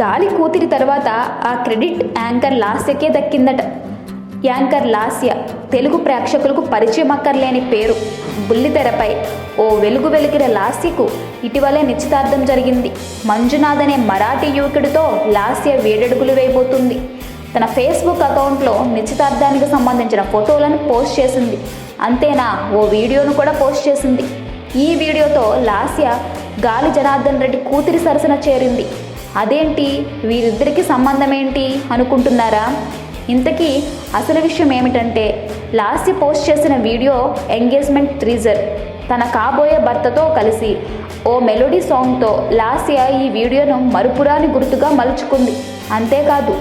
గాలి కూతిరి తర్వాత ఆ క్రెడిట్ యాంకర్ లాస్యకే దక్కిందట. యాంకర్ లాస్య తెలుగు ప్రేక్షకులకు పరిచయం అక్కర్లేని పేరు. బుల్లితెరపై ఓ వెలుగు వెలిగిన లాస్యకు ఇటీవలే నిశ్చితార్థం జరిగింది. మంజునాథ్ అనే మరాఠీ యువకుడితో లాస్య వేడడుగులు వేయబోతుంది. తన ఫేస్బుక్ అకౌంట్లో నిశ్చితార్థానికి సంబంధించిన ఫోటోలను పోస్ట్ చేసింది. అంతేనా? ఓ వీడియోను కూడా పోస్ట్ చేసింది. ఈ వీడియోతో లాస్య గాలి జనార్దన్ రెడ్డి కూతురి సరసన చేరింది. అదేంటి? వీరిద్దరికి సంబంధం ఏంటి అనుకుంటున్నారా? ఇంతకీ అసలు విషయం ఏమిటంటే లాస్య పోస్ట్ చేసిన వీడియో ఎంగేజ్మెంట్ త్రీజర్ తన కాబోయే భర్తతో కలిసి ఓ మెలోడీ సాంగ్తో లాస్య ఈ వీడియోను మరుపురాని గుర్తుగా మలుచుకుంది. అంతేకాదు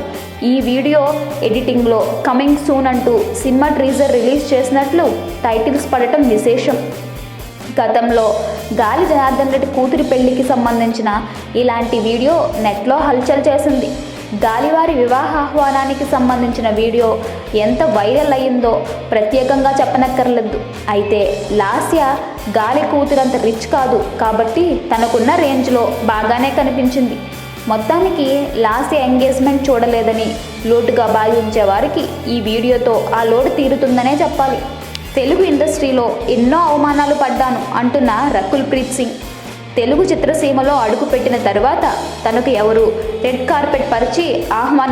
ఈ వీడియో ఎడిటింగ్లో కమింగ్ సూన్ అంటూ సినిమా ట్రీజర్ రిలీజ్ చేసినట్లు టైటిల్స్ పడటం విశేషం. గతంలో గాలి జనార్దన్ రెడ్డి కూతురి పెళ్ళికి సంబంధించిన ఇలాంటి వీడియో నెట్లో హల్చల్ చేసింది. గాలివారి వివాహ ఆహ్వానానికి సంబంధించిన వీడియో ఎంత వైరల్ అయిందో ప్రత్యేకంగా చెప్పనక్కర్లేదు. అయితే లాస్య గాలి కూతురంత రిచ్ కాదు కాబట్టి తనకున్న రేంజ్లో బాగానే కనిపించింది. మొత్తానికి లాస్య ఎంగేజ్మెంట్ చూడలేదని లోటుగా భావించే వారికి ఈ వీడియోతో ఆ లోటు తీరుతుందనే చెప్పాలి. తెలుగు ఇండస్ట్రీలో ఎన్నో అవమానాలు పడ్డాను అంటున్న రకుల్ ప్రీత్ సింగ్. తెలుగు చిత్రసీమలో అడుగుపెట్టిన తర్వాత తనకు ఎవరు రెడ్ కార్పెట్ పరిచి ఆహ్వానం